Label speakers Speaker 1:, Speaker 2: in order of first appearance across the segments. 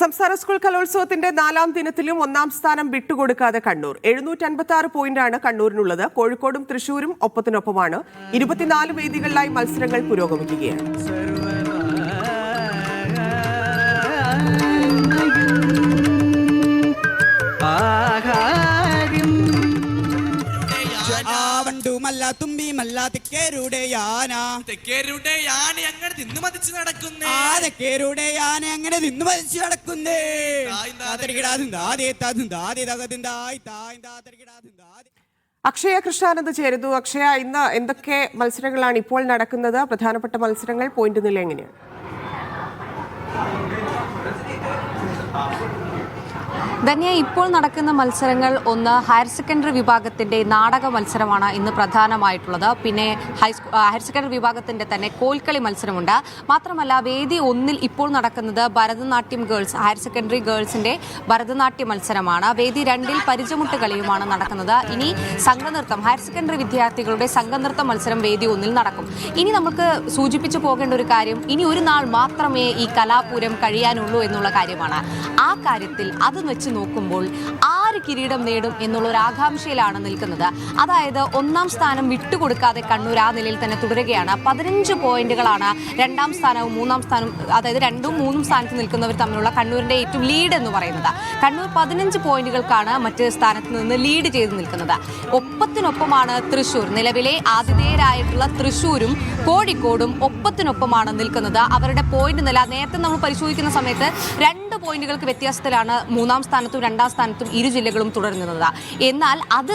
Speaker 1: സംസ്ഥാന സ്കൂൾ കലോത്സവത്തിന്റെ നാലാം ദിനത്തിലും ഒന്നാം സ്ഥാനം വിട്ടുകൊടുക്കാതെ കണ്ണൂർ. എഴുന്നൂറ്റി അൻപത്തി ആറ് പോയിന്റാണ് കണ്ണൂരിനുള്ളത്. കോഴിക്കോടും തൃശൂരും ഒപ്പത്തിനൊപ്പമാണ്. ഇരുപത്തിനാല് വേദികളിലായി മത്സരങ്ങൾ പുരോഗമിക്കുകയാണ്.
Speaker 2: ആവണ്ടുമല്ല തുമ്പിയുമല്ല തെക്കേരുടെ യാന.
Speaker 3: തെക്കേരുടെ യാന അങ്ങനെ തിന്നു മതിച്ച് നടക്കുന്നേ?
Speaker 2: ആ തെക്കേരുടെ യാന അങ്ങനെ നിന്ന് മതിച്ച് നടക്കുന്നേ?
Speaker 1: അക്ഷയ കൃഷ്ണാനന്ദ് ചേരുന്നു. അക്ഷയ ഇന്ന് എന്തൊക്കെ മത്സരങ്ങളാണ് ഇപ്പോൾ നടക്കുന്നത്? പ്രധാനപ്പെട്ട മത്സരങ്ങൾ പോയിന്റ് നില എങ്ങനെയാണ്?
Speaker 4: ധന്യ ഇപ്പോൾ നടക്കുന്ന മത്സരങ്ങൾ ഒന്ന് ഹയർ സെക്കൻഡറി വിഭാഗത്തിന്റെ നാടക മത്സരമാണ് ഇന്ന് പ്രധാനമായിട്ടുള്ളത്. പിന്നെ ഹയർ സെക്കൻഡറി വിഭാഗത്തിന്റെ തന്നെ കോൽക്കളി മത്സരമുണ്ട്. മാത്രമല്ല വേദി ഒന്നിൽ ഇപ്പോൾ നടക്കുന്നത് ഭരതനാട്യം ഗേൾസ് ഹയർ സെക്കൻഡറി ഗേൾസിന്റെ ഭരതനാട്യ മത്സരമാണ്. വേദി രണ്ടിൽ പരിചമുട്ട് കളിയുമാണ് നടക്കുന്നത്. ഇനി സംഘനൃത്തം ഹയർ സെക്കൻഡറി വിദ്യാർത്ഥികളുടെ സംഘനൃത്ത മത്സരം വേദി ഒന്നിൽ നടക്കും. ഇനി നമുക്ക് സൂചിപ്പിച്ചു പോകേണ്ട ഒരു കാര്യം ഇനി ഒരു നാൾ മാത്രമേ ഈ കലാപൂരം കഴിയാനുള്ളൂ എന്നുള്ള കാര്യമാണ്. ആ കാര്യത്തിൽ അത് വെച്ച് നോക്കുമ്പോൾ ആര് കിരീടം നേടും എന്നുള്ള ഒരു ആകാംക്ഷയിലാണ് നിൽക്കുന്നത്. അതായത് ഒന്നാം സ്ഥാനം വിട്ടുകൊടുക്കാതെ കണ്ണൂർ ആ നിലയിൽ തന്നെ തുടരുകയാണ്. പതിനഞ്ച് പോയിന്റുകളാണ് രണ്ടാം സ്ഥാനവും മൂന്നാം സ്ഥാനവും അതായത് രണ്ടും മൂന്നും സ്ഥാനത്ത് നിൽക്കുന്നവർ തമ്മിലുള്ള കണ്ണൂരിന്റെ ഏറ്റവും ലീഡ് എന്ന് പറയുന്നത്. കണ്ണൂർ പതിനഞ്ച് പോയിന്റുകൾക്കാണ് മറ്റ് സ്ഥാനത്ത് നിന്ന് ലീഡ് ചെയ്ത് നിൽക്കുന്നത്. ഒപ്പത്തിനൊപ്പമാണ് തൃശൂർ നിലവിലെ ആതിഥേയരായിട്ടുള്ള തൃശൂരും കോഴിക്കോടും ഒപ്പത്തിനൊപ്പമാണ് നിൽക്കുന്നത്. അവരുടെ പോയിന്റ് നില നേരത്തെ നമ്മൾ പരിശോധിക്കുന്ന സമയത്ത് രണ്ട് പോയിന്റുകൾക്ക് വ്യത്യാസത്തിലാണ് മൂന്നാം സ്ഥാനത്തും രണ്ടാം സ്ഥാനത്തും ഇരു ജില്ലകളും തുടരുന്നത്. എന്നാൽ അത്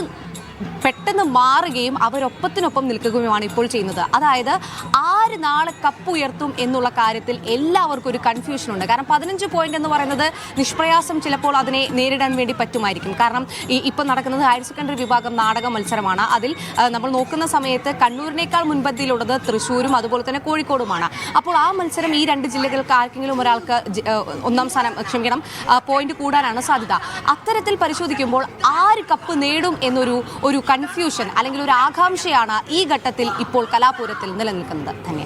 Speaker 4: പെട്ടെന്ന് മാറുകയും അവരൊപ്പത്തിനൊപ്പം നിൽക്കുകയുമാണ് ഇപ്പോൾ ചെയ്യുന്നത്. അതായത് ആര് നാളെ കപ്പ് ഉയർത്തും എന്നുള്ള കാര്യത്തിൽ എല്ലാവർക്കും ഒരു കൺഫ്യൂഷൻ ഉണ്ട്. കാരണം പതിനഞ്ച് പോയിന്റ് എന്ന് പറയുന്നത് നിഷ്പ്രയാസം ചിലപ്പോൾ അതിനെ നേരിടാൻ വേണ്ടി പറ്റുമായിരിക്കും. കാരണം ഈ ഇപ്പം നടക്കുന്നത് ഹയർ സെക്കൻഡറി വിഭാഗം നാടക മത്സരമാണ്. അതിൽ നമ്മൾ നോക്കുന്ന സമയത്ത് കണ്ണൂരിനേക്കാൾ മുൻപന്തിയിലുള്ളത് തൃശ്ശൂരും അതുപോലെ തന്നെ കോഴിക്കോടുമാണ്. അപ്പോൾ ആ മത്സരം ഈ രണ്ട് ജില്ലകൾക്ക് ആർക്കെങ്കിലും ഒരാൾക്ക് ഒന്നാം സ്ഥാനം ക്ഷമിക്കണം പോയിന്റ് കൂടാനാണ് സാധ്യത. അത്തരത്തിൽ പരിശോധിക്കുമ്പോൾ ആര് കപ്പ് നേടും എന്നൊരു ഒരു കൺഫ്യൂഷൻ അല്ലെങ്കിൽ ഒരു ആകാംക്ഷയാണ് ഈ ഘട്ടത്തിൽ ഇപ്പോൾ കലാപൂരത്തിൽ നിലനിൽക്കുന്നത്. തന്നെ